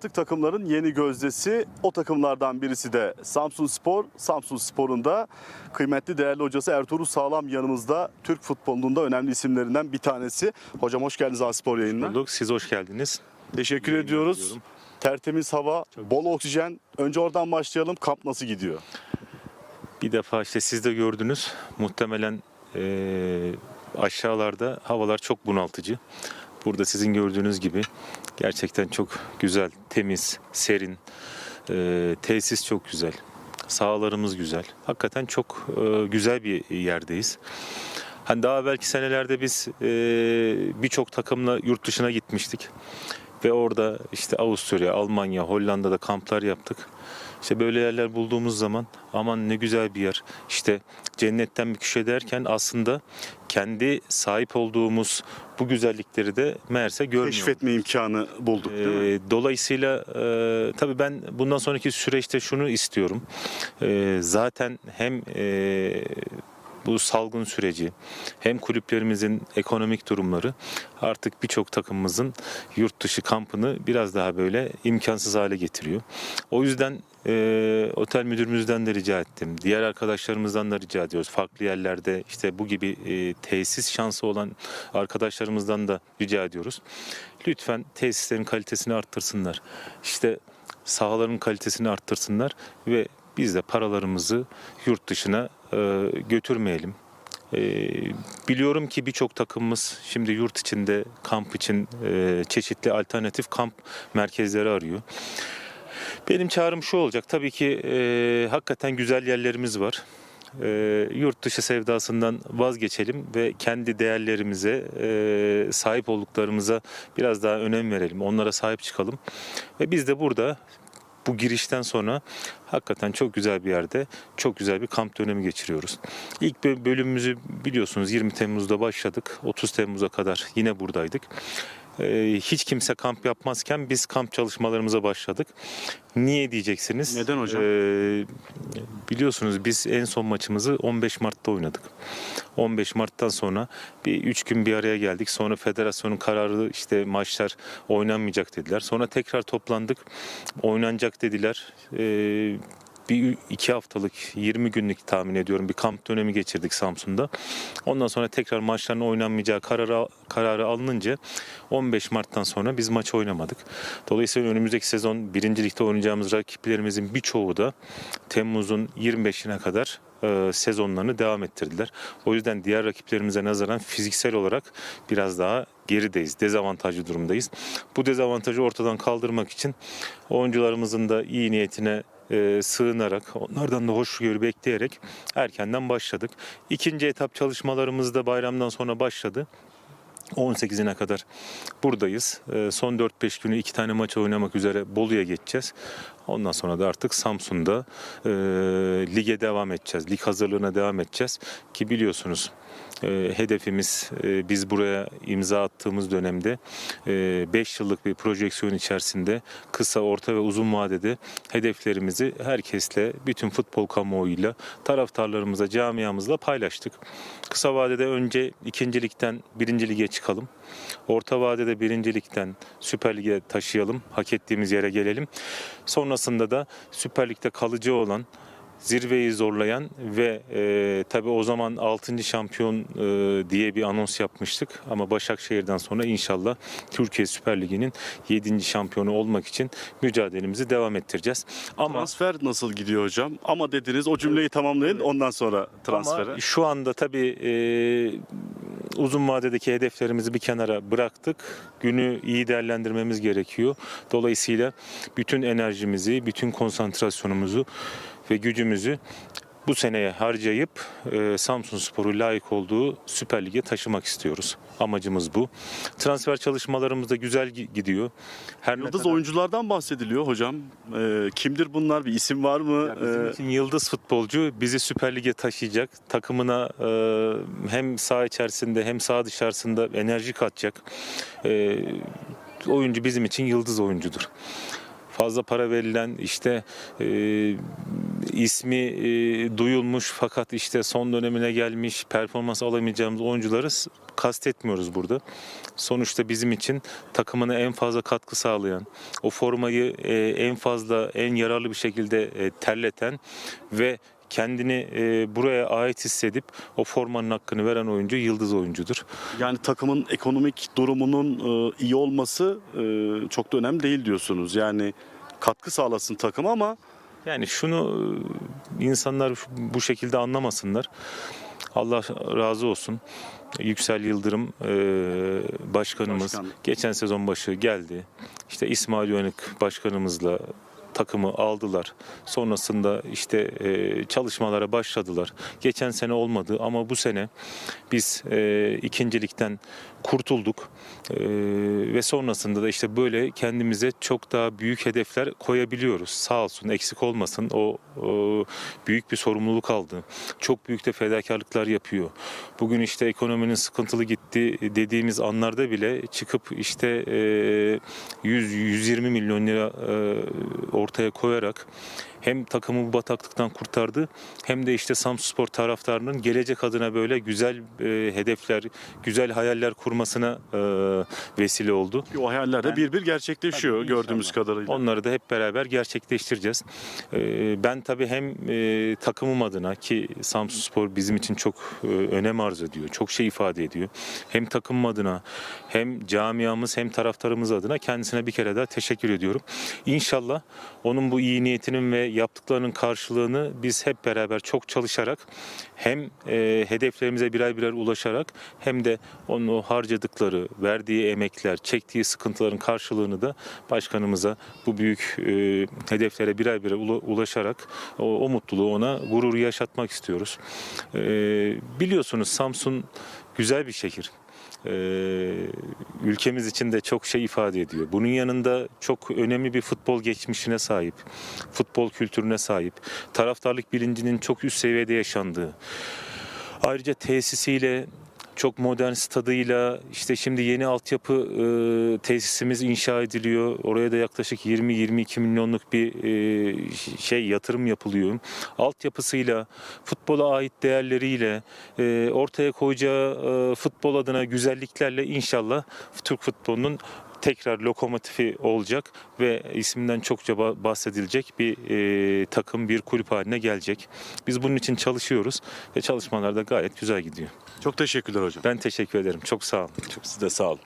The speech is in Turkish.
Artık takımların yeni gözdesi o takımlardan birisi de Samsun Spor. Samsun Spor'un da kıymetli değerli hocası Ertuğrul Sağlam yanımızda. Türk futbolunun da önemli isimlerinden bir tanesi. Hocam hoş geldiniz A Spor yayınına. Bulduk. Siz hoş geldiniz. Teşekkür Yayın ediyoruz. ediyorum. Tertemiz hava, bol oksijen. Önce oradan başlayalım. Kamp nasıl gidiyor? Bir defa işte siz de gördünüz. Muhtemelen eee, aşağılarda havalar çok bunaltıcı. Burada sizin gördüğünüz gibi gerçekten çok güzel, temiz, serin. Eee, tesis çok güzel. Sahalarımız güzel. Hakikaten çok eee, güzel bir yerdeyiz. Hani daha belki senelerde biz eee, birçok takımla yurt dışına gitmiştik. Ve orada işte Avusturya, Almanya, Hollanda'da kamplar yaptık. İşte böyle yerler bulduğumuz zaman aman ne güzel bir yer. İşte cennetten bir köşe derken aslında kendi sahip olduğumuz bu güzellikleri de meğerse görmüyoruz. Keşfetme imkanı bulduk değil mi? Ee, dolayısıyla e, tabii ben bundan sonraki süreçte şunu istiyorum. Ee, zaten hem e, bu salgın süreci hem kulüplerimizin ekonomik durumları artık birçok takımımızın yurt dışı kampını biraz daha böyle imkansız hale getiriyor. O yüzden e, otel müdürümüzden de rica ettim. Diğer arkadaşlarımızdan da rica ediyoruz. Farklı yerlerde işte bu gibi e, tesis şansı olan arkadaşlarımızdan da rica ediyoruz. Lütfen tesislerin kalitesini arttırsınlar. İşte sahaların kalitesini arttırsınlar ve biz de paralarımızı yurt dışına e, götürmeyelim. E, biliyorum ki birçok takımımız şimdi yurt içinde kamp için e, çeşitli alternatif kamp merkezleri arıyor. Benim çağrım şu olacak. Tabii ki hakikaten güzel yerlerimiz var. E, yurt dışı sevdasından vazgeçelim ve kendi değerlerimize, e, sahip olduklarımıza biraz daha önem verelim. Onlara sahip çıkalım. Ve biz de burada bu girişten sonra hakikaten çok güzel bir yerde çok güzel bir kamp dönemi geçiriyoruz. İlk bö- bölümümüzü biliyorsunuz 20 Temmuz'da başladık. 30 Temmuz'a kadar yine buradaydık. Ee, hiç kimse kamp yapmazken biz kamp çalışmalarımıza başladık. Niye diyeceksiniz? Neden hocam? Ee, biliyorsunuz biz en son maçımızı 15 Mart'ta oynadık. 15 Mart'tan sonra bir 3 gün bir araya geldik. Sonra federasyonun kararı işte maçlar oynanmayacak dediler. Sonra tekrar toplandık. Oynanacak dediler. Ee, bir iki haftalık 20 günlük tahmin ediyorum bir kamp dönemi geçirdik Samsun'da. Ondan sonra tekrar maçların oynanmayacağı kararı, kararı alınınca 15 Mart'tan sonra biz maç oynamadık. Dolayısıyla önümüzdeki sezon birincilikte oynayacağımız rakiplerimizin birçoğu da Temmuz'un 25'ine kadar e, sezonlarını devam ettirdiler. O yüzden diğer rakiplerimize nazaran fiziksel olarak biraz daha gerideyiz, dezavantajlı durumdayız. Bu dezavantajı ortadan kaldırmak için oyuncularımızın da iyi niyetine e, sığınarak, onlardan da hoşgörü bekleyerek erkenden başladık. İkinci etap çalışmalarımız da bayramdan sonra başladı. 18'ine kadar buradayız. Ee, Son 4-5 günü iki tane maç oynamak üzere Bolu'ya geçeceğiz. Ondan sonra da artık Samsun'da e, lige devam edeceğiz. Lig hazırlığına devam edeceğiz. Ki biliyorsunuz e, hedefimiz e, biz buraya imza attığımız dönemde 5 yıllık bir projeksiyon içerisinde kısa, orta ve uzun vadede hedeflerimizi herkesle, bütün futbol kamuoyuyla, taraftarlarımıza, camiamızla paylaştık. Kısa vadede önce ikincilikten birinci lige çıkalım. Orta vadede birincilikten Süper Lig'e taşıyalım. Hak ettiğimiz yere gelelim. Sonrasında da Süper Lig'de kalıcı olan zirveyi zorlayan ve e, tabii o zaman 6. şampiyon e, diye bir anons yapmıştık. Ama Başakşehir'den sonra inşallah Türkiye Süper Ligi'nin 7. şampiyonu olmak için mücadelemizi devam ettireceğiz. Ama Transfer nasıl gidiyor hocam? Ama dediniz o cümleyi tamamlayın ondan sonra transfere. Ama şu anda tabii e, uzun vadedeki hedeflerimizi bir kenara bıraktık. Günü iyi değerlendirmemiz gerekiyor. Dolayısıyla bütün enerjimizi, bütün konsantrasyonumuzu ve gücümüzü bu seneye harcayıp e, Samsun Spor'u layık olduğu Süper Lig'e taşımak istiyoruz. Amacımız bu. Transfer çalışmalarımız da güzel gi- gidiyor. Her Yıldız kadar- oyunculardan bahsediliyor hocam. Ee, kimdir bunlar? Bir isim var mı? Ya bizim Ee, için yıldız futbolcu bizi Süper Lig'e taşıyacak. Takımına e, hem saha içerisinde hem saha dışarısında enerji katacak. E, oyuncu bizim için yıldız oyuncudur. Fazla para verilen işte e, ismi e, duyulmuş fakat işte son dönemine gelmiş performans alamayacağımız oyuncuları kastetmiyoruz burada. Sonuçta bizim için takımına en fazla katkı sağlayan, o formayı e, en fazla, en yararlı bir şekilde e, terleten ve kendini e, buraya ait hissedip o formanın hakkını veren oyuncu yıldız oyuncudur. Yani takımın ekonomik durumunun e, iyi olması e, çok da önemli değil diyorsunuz. Yani katkı sağlasın takım ama Yani şunu e, insanlar bu şekilde anlamasınlar. Allah razı olsun. Yüksel Yıldırım e, başkanımız Başkan. geçen sezon başı geldi. İşte İsmail Uyanık başkanımızla takımı aldılar. Sonrasında işte e, çalışmalara başladılar. Geçen sene olmadı ama bu sene biz e, ikincilikten kurtulduk. E, ve sonrasında da işte böyle kendimize çok daha büyük hedefler koyabiliyoruz. Sağ olsun eksik olmasın o, o büyük bir sorumluluk aldı. Çok büyük de fedakarlıklar yapıyor. Bugün işte ekonominin sıkıntılı gitti dediğimiz anlarda bile çıkıp işte e, 100 120 milyon lira e, ortaya koyarak hem takımı bu bataklıktan kurtardı hem de işte Samsunspor taraftarının gelecek adına böyle güzel e, hedefler, güzel hayaller kurmasına e, vesile oldu. o hayaller de bir bir gerçekleşiyor Tabii, gördüğümüz inşallah. kadarıyla. Onları da hep beraber gerçekleştireceğiz. Ee, Ben tabii hem e, takımım adına ki Samsunspor bizim için çok e, önem arz ediyor, çok şey ifade ediyor. Hem takımım adına hem camiamız hem taraftarımız adına kendisine bir kere daha teşekkür ediyorum. İnşallah onun bu iyi niyetinin ve yaptıklarının karşılığını biz hep beraber çok çalışarak hem e, hedeflerimize birer birer ulaşarak hem de onun o harcadıkları, verdiği emekler, çektiği sıkıntıların karşılığını da başkanımıza bu büyük e, hedeflere birer birer ula- ulaşarak o, o mutluluğu ona gururu yaşatmak istiyoruz. E, biliyorsunuz Samsun güzel bir şehir. E, ülkemiz için de çok şey ifade ediyor. Bunun yanında çok önemli bir futbol geçmişine sahip, futbol kültürüne sahip, taraftarlık bilincinin çok üst seviyede yaşandığı, Ayrıca tesisiyle çok modern stadıyla işte şimdi yeni altyapı e, tesisimiz inşa ediliyor. Oraya da yaklaşık 20-22 milyonluk bir e, şey yatırım yapılıyor. Altyapısıyla, futbola ait değerleriyle, e, ortaya koyacağı e, futbol adına güzelliklerle inşallah Türk futbolunun tekrar lokomotifi olacak ve isminden çokça ba- bahsedilecek bir e, takım, bir kulüp haline gelecek. Biz bunun için çalışıyoruz ve çalışmalar da gayet güzel gidiyor. Çok teşekkürler hocam. Ben teşekkür ederim. Çok sağ olun. Çok siz de sağ olun.